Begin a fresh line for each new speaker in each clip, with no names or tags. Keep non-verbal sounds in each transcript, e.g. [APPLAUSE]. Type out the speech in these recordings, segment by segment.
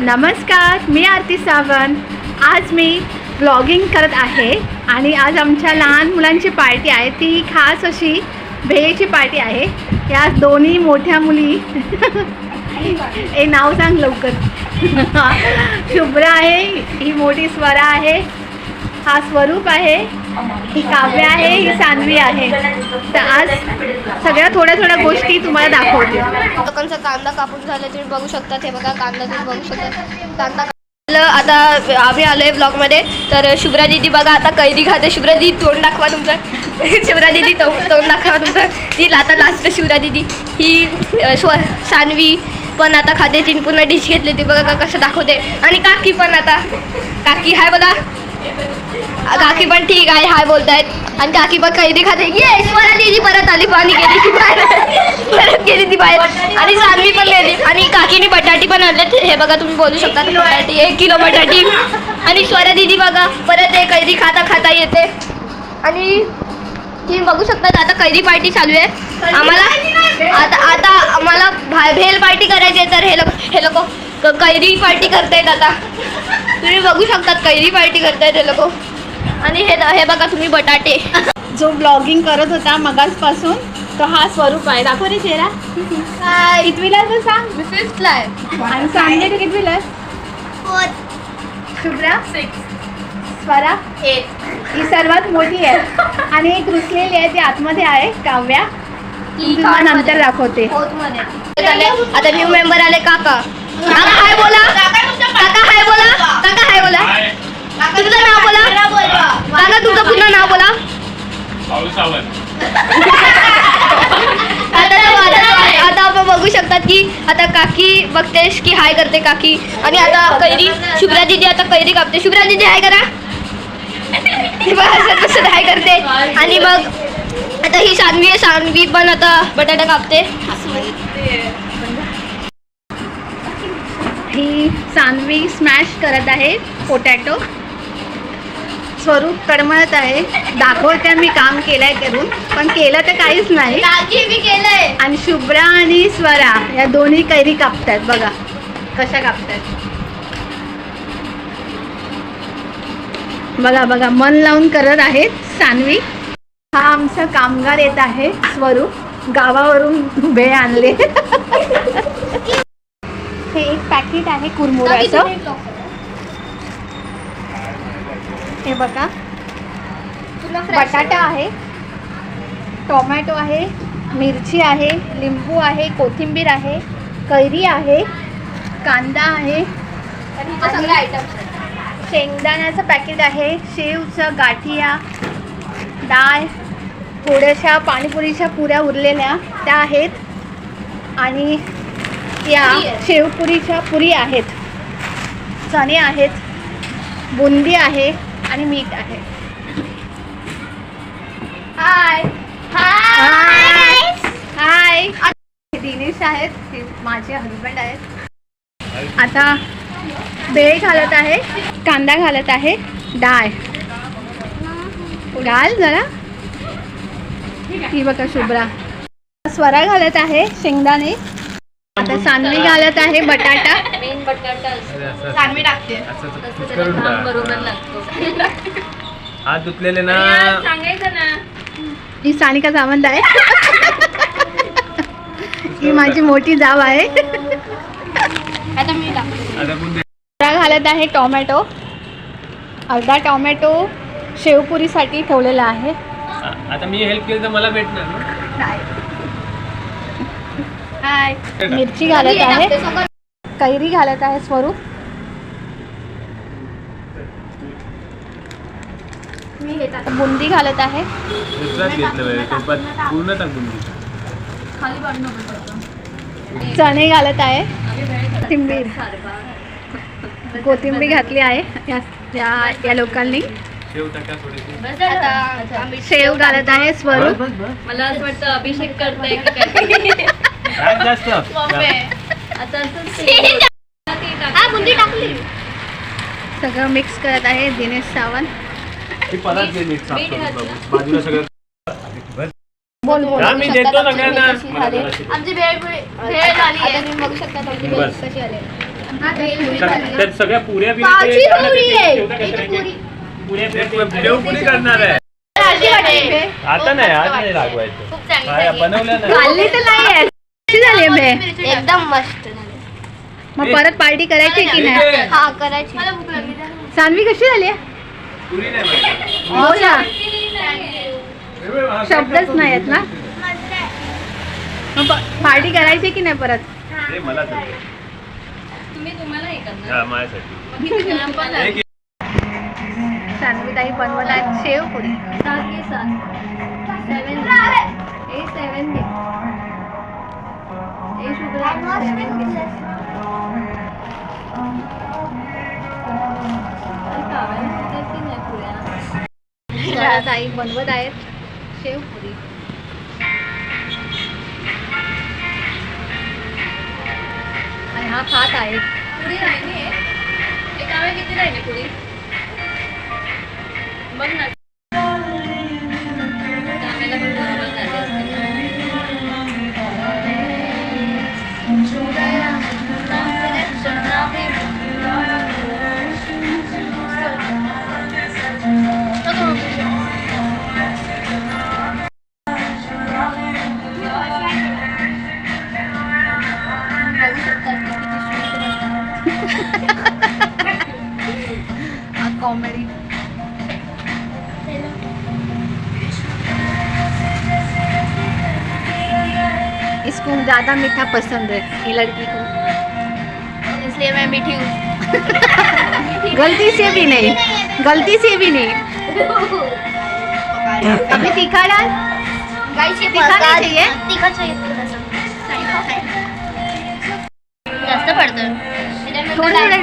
नमस्कार मी आरती सावंत. आज मी ब्लॉगिंग करत आहे आणि आज आमच्या लहान मुलांची पार्टी आहे. ती खास अशी भेळीची पार्टी आहे. या दोन्ही मोठ्या मुली हे नाव सांग लवकर. शुभ्र आहे ही मोठी स्वरा आहे. हा स्वरूप आहे. ही काव्य आहे ही सान्वी आहे. तर आज सगळ्या थोड्या थोड्या गोष्टी तुम्हाला दाखवते.
लोकांचा कांदा कापून झाला तुम्ही बघू शकता हे बघा कांदा तुम्ही बघू शकता. कांदा. आता आम्ही आलोय ब्लॉगमध्ये. तर शुभ्रा दिदी बघा आता कैरी खाते. शुभ्रा दिदी तोंड दाखवा तुमचं. [LAUGHS] शुभ्रा दिदी तोंड तोंड दाखवा तुमचं. ती आता लास्ट शुभ्रा दिदी ही स्व सान्वी पण आता खाते. तिने पुन्हा डिश घेतली ती बघा का कसं दाखवते. आणि काकी पण आता. काकी हाय बघा काकी पण ठीक आहे हाय बोलतायत. आणि काकी पण कैरी खाते येस मला दिली परत आली पाणी गेली ती बाहेर. परत गेली ती बाहेर. आणि सानवी पण गेली. आणि काकीने बटाटी पण आणले हे बघा तुम्ही बोलू शकता बटाटी एक किलो बटाटी. आणि स्वरा दिदी बघा परत हे कैरी खाता खाता येते. आणि तुम्ही बघू शकता आता कैरी पार्टी चालू आहे. आम्हाला आता आता आम्हाला भा- भेल पार्टी करायची आहे तर हे लोक हे लोक कैरी पार्टी करतायत आता. तुम्ही बघू शकतात कैरी पार्टी करतायत हे लोक. आणि हे हे बघा तुम्ही बटाटे. [LAUGHS]
जो ब्लॉगिंग करत होता मगासपासून तो हा स्वरूप आहे. दाखव रे चेहरा. कितवीला तो सांग?
फिफ्थला आहे.
आणि सांगते तू कितवीला आहे? शुभ्रा? स्वरा? ही सर्वात मोठी आहे. आणि एक रुसलेली आहे ती आतमध्ये आहे काव्या. नंतर दाखवते.
आता न्यू मेंबर आले काका. काका हाय बोला. काका हाय बोला. काका हाय बोला. तुमचं नाव बोला. काका तुमचं पुन्हा नाव बोला. आता आता आता आपण बघू शकतात की आता काकी बघतेस की हाय करते काकी. आणि आता कैरी शुभ्रा दिदी आता कैरी कापते. शुभ्रा दिदी हाय करा. ती बघा असं तसं हाय करते. आणि मग आता ही सानवी आहे. सानवी पण आता बटाटा कापते.
ही सानवी स्मॅश करत आहे पोटॅटो स्वरूप तडमळत आहे. दाखवते मी काम केलंय करून. पण केलं तर काहीच नाही. आणि शुभ्रा आणि स्वरा या दोन्ही कैरी कापतायत. बघा कशा कापतायत. बघा बघा मन लावून करत आहेत सानवी. हा आमचा कामगार येत आहे स्वरूप. गावावरून भेळ आणले. [LAUGHS] हे एक पॅकेट आहे कुरमुराचं हे बघा. बटाटा आहे. टोमॅटो आहे मिरची आहे लिंबू आहे कोथिंबीर आहे कैरी आहे कांदा आहे.
सगळे
शेंगदाण्याचं पॅकेट आहे शेवचं गाठिया डाळ थोड्याशा पाणीपुरीच्या पुऱ्या उरलेल्या त्या आहेत. आणि या. शेवपुरीच्या पुरी आहेत. चणे आहेत बुंदी आहे आणि मीठ आहे.
हाय
हाय हाय दिनेश आहेत. माझे हजबंड आहेत. आता बेळ घालत आहे कांदा घालत आहे डाळ. घाल जरा. ही बघा शुभ्रा. स्वरा घालत आहे शेंगदाणे. आता सानवी घालत आहे बटाटा.
मेन बटाटा
सानवी टाकते. हात धुतलेले ना.
सांगायचं ना.
ही सानिका सावंत आहे. ही माझी मोठी जाव आहे.
आता मी टाकते.
आता बुंदी
स्वरा घालत आहे टोमॅटो. अर्धा टोमॅटो शेवपुरीसाठी ठेवलेला आहे.
आ- आता मी हेल्प केली तर मला भेटणार ना?
हाय मिरची घालत आहे. कैरी घालत आहे स्वरूप. बुंदी घालत आहे. चणे घालत आहे. कोथिंबीर. कोथिंबीर घातली आहे. या लोकांनी.
शेव टाका थोडीशी.
आता आम्ही
शेव घालत आहे स्वरूप.
मला असं वाटतं अभिषेक करताय की काय
टाक जास्त
आता [LAUGHS] हा बुंदी टाकली
सगळं मिक्स करत आहे दिनेश सावंत.
ही पदार्थ दे नीट साफ करून बाबू. बाजूला सगळं बस.
बोल बोल.
हा, मी देतो सगळ्यांना
आमची भेळ भेळ झाली आहे. तुम्ही बघू शकता तुमची भेळ
बस.
कशी आली?
सग- त्यात सगळ्या पुऱ्या बिऱ्या ते
पावची
झालं
पुरी
ते
आहे.
ठेवता का
इथे
सगळ्या?
पुरी.
पुऱ्या बिऱ्या ते देवपुरी करणार आहे.
आजी वाटते इथे.
आता नाही आज नाही रागवायचं
खूप चांगली
काय
झाली.
बनवलं नाही.
खाल्ली तर नाही आहे. कशी झाली आहे बे.
एकदम मस्त झाली.
मग परत पार्टी करायची की नाही?
हा करायची.
सानवी कशी झाली. हो ना शब्दच नाही आहेत ना मग पार्टी करायची की नाही परत?
हे. हा,
सानवी ताई बनवत आहेत शेव पुरी ताई बनवत आहेत शेवपुरी आणि हा खात आहे. पुरी राहिली आहे. एका वेळ किती राहिली पुरी? बघ ना. इसको ज़्यादा मीठा पसंद है ये लड़की को।
इसलिए मैं मीठी हूँ।
गलती से भी नहीं गलती से भी नहीं। अभी तीखा डाल। तीखा नाही चाहिए?
तिखट चाहिए जास्त पडतं
थोडं थोडं.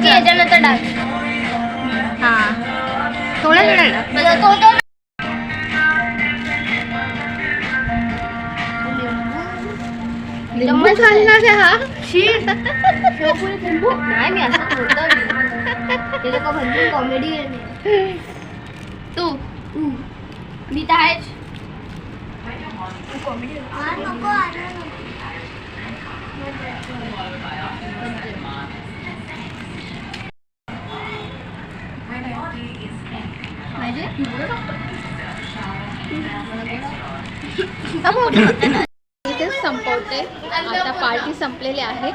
ते याच्यानंतर
हाँ। थोड़ा थोड़ा
म्हणजे तो तो
लिंबू घालणार आहे हा
नाही मी असं बोलतो ते लोक म्हणतील कॉमेडी तू? मी तर आहेच.
इथेच संपवते आता पार्टी संपलेली आहे.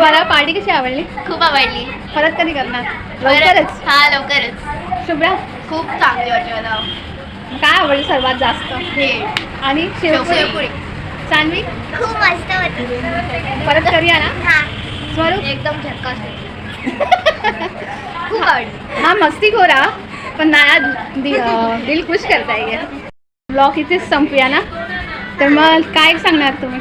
मला पार्टी कशी आवडली?
खूप आवडली.
परत कधी करणार? लवकरच.
हा लवकरच.
शुभ्रा.
खूप चांगली वाटली मला.
काय आवडलं सर्वात जास्त?
हे.
आणि शेवपुरी.
शेवपुरी.
सानवी?
खूप मस्त होती
परत करूया ना
हा.
स्वरूप?
एकदम झक्कास होती. [LAUGHS] खूप आवडली.
हा मस्ती खोरा. पण नया दिल खुश करता येईल ब्लॉग इथेच संपूया ना? तर मग काय सांगणार तुम्ही?